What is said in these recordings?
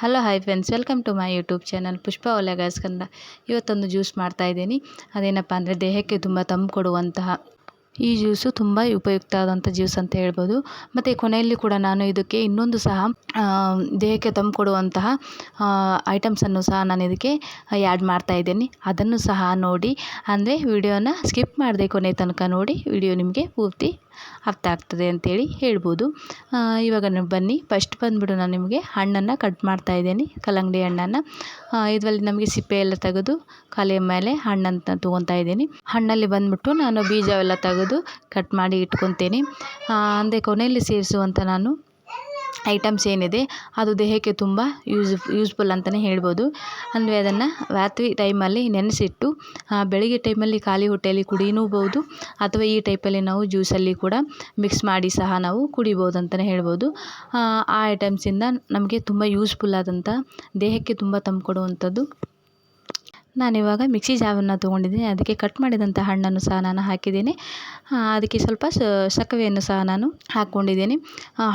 Hello, hi friends welcome to my YouTube channel Pushpa ಒಲೆಗಾಸ್ಕಂದ ಇವತ್ತೊಂದು juice ಮಾಡ್ತಾಯಿದ್ದೀನಿ ಅದೇನಪ್ಪ ಅಂದರೆ, ದೇಹಕ್ಕೆ ತುಂಬ ತಂಪು ಕೊಡುವಂತಹ ಈ ಜ್ಯೂಸು ತುಂಬ ಉಪಯುಕ್ತ ಆದಂಥ ಜ್ಯೂಸ್ ಅಂತ ಹೇಳ್ಬೋದು. ಮತ್ತು ಕೊನೆಯಲ್ಲಿ ಕೂಡ ನಾನು ಇದಕ್ಕೆ ಇನ್ನೊಂದು ಸಹ ದೇಹಕ್ಕೆ ತಂಪು ಕೊಡುವಂತಹ ಐಟಮ್ಸನ್ನು ಸಹ ನಾನು ಇದಕ್ಕೆ ಆ್ಯಡ್ ಮಾಡ್ತಾಯಿದ್ದೀನಿ ಅದನ್ನು ಸಹ ನೋಡಿ, ಅಂದರೆ ವಿಡಿಯೋನ ಸ್ಕಿಪ್ ಮಾಡದೆ ಕೊನೆ ತನಕ ನೋಡಿ, ವಿಡಿಯೋ ನಿಮಗೆ ಪೂರ್ತಿ ಅರ್ಥ ಆಗ್ತದೆ ಅಂತೇಳಿ ಹೇಳ್ಬೋದು. ಇವಾಗ ನೀವು ಬನ್ನಿ. ಫಸ್ಟ್ ಬಂದುಬಿಟ್ಟು ನಾನು ನಿಮಗೆ ಹಣ್ಣನ್ನು ಕಟ್ ಮಾಡ್ತಾ ಇದ್ದೀನಿ, ಕಲ್ಲಂಗಡಿ ಹಣ್ಣನ್ನು. ಇದರಲ್ಲಿ ನಮಗೆ ಸಿಪ್ಪೆ ಎಲ್ಲ ತೆಗೆದು ಕಲೆಯ ಮೇಲೆ ಹಣ್ಣನ್ನು ತೊಗೊತಾ ಇದ್ದೀನಿ. ಹಣ್ಣಲ್ಲಿ ಬಂದುಬಿಟ್ಟು ನಾನು ಬೀಜವೆಲ್ಲ ತೆಗೆದು ಕಟ್ ಮಾಡಿ ಇಟ್ಕೊತೀನಿ. ಅಂದರೆ ಕೊನೆಯಲ್ಲಿ ಸೇರಿಸುವಂಥ ನಾನು ಐಟಮ್ಸ್ ಏನಿದೆ, ಅದು ದೇಹಕ್ಕೆ ತುಂಬ ಯೂಸ್ ಯೂಸ್ಫುಲ್ ಅಂತಲೇ ಹೇಳ್ಬೋದು. ಅಂದರೆ ಅದನ್ನು ರಾತ್ರಿ ಟೈಮಲ್ಲಿ ನೆನೆಸಿಟ್ಟು ಬೆಳಗ್ಗೆ ಟೈಮಲ್ಲಿ ಖಾಲಿ ಹೊಟ್ಟೆಯಲ್ಲಿ ಕುಡಿಯಲೂಬಹುದು ಅಥವಾ ಈ ಟೈಪಲ್ಲಿ ನಾವು ಜ್ಯೂಸಲ್ಲಿ ಕೂಡ ಮಿಕ್ಸ್ ಮಾಡಿ ಸಹ ನಾವು ಕುಡಿಬೋದು ಅಂತಲೇ ಹೇಳ್ಬೋದು. ಆ ಐಟಮ್ಸಿಂದ ನಮಗೆ ತುಂಬ ಯೂಸ್ಫುಲ್ ಆದಂಥ ದೇಹಕ್ಕೆ ತುಂಬ ತಂಪು ಕೊಡುವಂಥದ್ದು ನಾನಿವಾಗ ಮಿಕ್ಸಿ ಜಾರನ್ನು ತೊಗೊಂಡಿದ್ದೀನಿ. ಅದಕ್ಕೆ ಕಟ್ ಮಾಡಿದಂಥ ಹಣ್ಣನ್ನು ಸಹ ನಾನು ಹಾಕಿದ್ದೀನಿ. ಅದಕ್ಕೆ ಸ್ವಲ್ಪ ಸಕ್ಕರೆಯನ್ನು ಸಹ ನಾನು ಹಾಕ್ಕೊಂಡಿದ್ದೀನಿ.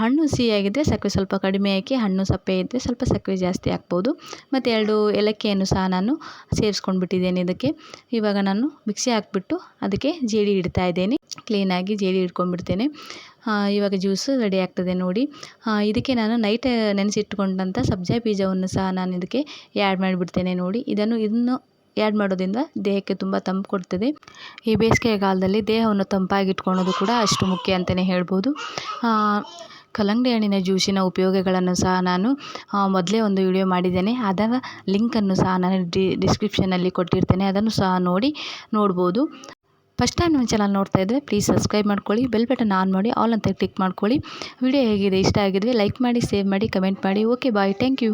ಹಣ್ಣು ಸಿಹಿಯಾಗಿದ್ದರೆ ಸಕ್ಕರೆ ಸ್ವಲ್ಪ ಕಡಿಮೆ ಹಾಕಿ, ಹಣ್ಣು ಸಪ್ಪೆ ಇದ್ದರೆ ಸ್ವಲ್ಪ ಸಕ್ಕರೆ ಜಾಸ್ತಿ ಹಾಕ್ಬೋದು. ಮತ್ತು ಎರಡು ಏಲಕ್ಕಿಯನ್ನು ಸಹ ನಾನು ಸೇರಿಸ್ಕೊಂಡ್ಬಿಟ್ಟಿದ್ದೇನೆ ಇದಕ್ಕೆ. ಇವಾಗ ನಾನು ಮಿಕ್ಸಿ ಹಾಕ್ಬಿಟ್ಟು ಅದಕ್ಕೆ ಜೇಡಿ ಇಡ್ತಾ ಇದ್ದೇನೆ. ಕ್ಲೀನಾಗಿ ಜೇಡಿ ಇಟ್ಕೊಂಡ್ಬಿಡ್ತೇನೆ. ಇವಾಗ ಜ್ಯೂಸು ರೆಡಿ ಆಗ್ತದೆ ನೋಡಿ. ಇದಕ್ಕೆ ನಾನು ನೈಟ್ ನೆನೆಸಿಟ್ಕೊಂಡಂಥ ಸಬ್ಜಾ ಬೀಜವನ್ನು ಸಹ ನಾನು ಇದಕ್ಕೆ ಆ್ಯಡ್ ಮಾಡಿಬಿಡ್ತೇನೆ ನೋಡಿ. ಇದನ್ನು ಇನ್ನು ಆ್ಯಡ್ ಮಾಡೋದ್ರಿಂದ ದೇಹಕ್ಕೆ ತುಂಬ ತಂಪು ಕೊಡ್ತದೆ. ಈ ಬೇಸಿಗೆಗಾಲದಲ್ಲಿ ದೇಹವನ್ನು ತಂಪಾಗಿಟ್ಕೊಳ್ಳೋದು ಕೂಡ ಅಷ್ಟು ಮುಖ್ಯ ಅಂತಲೇ ಹೇಳ್ಬೋದು. ಕಲ್ಲಂಗಡಿ ಹಣ್ಣಿನ ಜ್ಯೂಸಿನ ಉಪಯೋಗಗಳನ್ನು ಸಹ ನಾನು ಮೊದಲೇ ಒಂದು ವಿಡಿಯೋ ಮಾಡಿದ್ದೇನೆ. ಅದರ ಲಿಂಕನ್ನು ಸಹ ನಾನು ಡಿಸ್ಕ್ರಿಪ್ಷನಲ್ಲಿ ಕೊಟ್ಟಿರ್ತೇನೆ. ಅದನ್ನು ಸಹ ನೋಡಿ ನೋಡ್ಬೋದು. ಫಸ್ಟ್ ಟೈಮ್ ನಮ್ಮ ಚಾನಲ್ ನೋಡ್ತಾ ಇದ್ದರೆ ಪ್ಲೀಸ್ ಸಬ್ಸ್ಕ್ರೈಬ್ ಮಾಡ್ಕೊಳ್ಳಿ, ಬೆಲ್ ಬಟನ್ ಆನ್ ಮಾಡಿ, ಆಲ್ ಅಂತ ಕ್ಲಿಕ್ ಮಾಡ್ಕೊಳ್ಳಿ. ವಿಡಿಯೋ ಹೇಗಿದೆ, ಇಷ್ಟ ಆಗಿದ್ರೆ ಲೈಕ್ ಮಾಡಿ, ಸೇವ್ ಮಾಡಿ, ಕಮೆಂಟ್ ಮಾಡಿ. Okay, bye. Thank you.